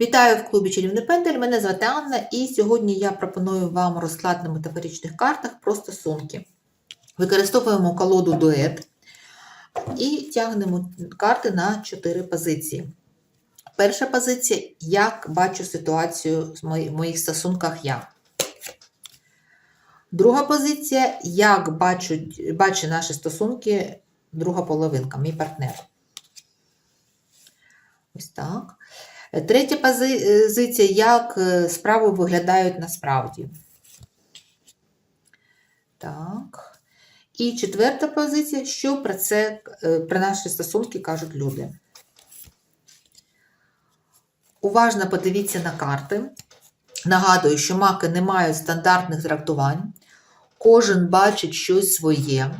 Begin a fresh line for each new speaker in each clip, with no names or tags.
Вітаю в клубі Чарівний Пендель. Мене звати Анна, і сьогодні я пропоную вам розклад на метафоричних картах про стосунки. Використовуємо колоду дует і тягнемо карти на 4 позиції. Перша позиція як бачу ситуацію в моїх стосунках я. Друга позиція як бачуть, бачить наші стосунки друга половинка, мій партнер. Ось так. Третя позиція, як е, справи виглядають насправді. Так. І четверта позиція, що про це, е, про наші стосунки кажуть люди. Уважно подивіться на карти. Нагадую, що маки не мають стандартних трактувань. Кожен бачить щось своє.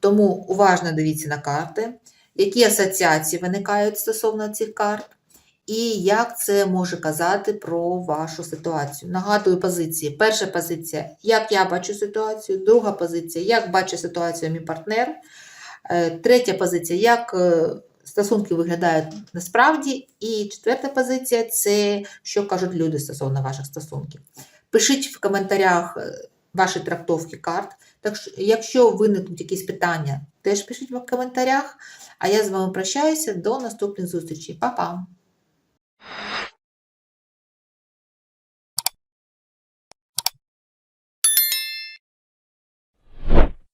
Тому уважно дивіться на карти, які асоціації виникають стосовно цих карт, і як це може казати про вашу ситуацію. Нагадую позиції. Перша позиція, як я бачу ситуацію, друга позиція, як бачить ситуацію мій партнер. Е, Третя позиція, як е, стосунки виглядають насправді. І четверта позиція це що кажуть люди стосовно ваших стосунків. Пишіть в коментарях е, ваші трактовки карт. Так що, якщо виникнуть якісь питання, теж пишіть в коментарях. А я з вами прощаюся до наступних зустрічей. Па-па!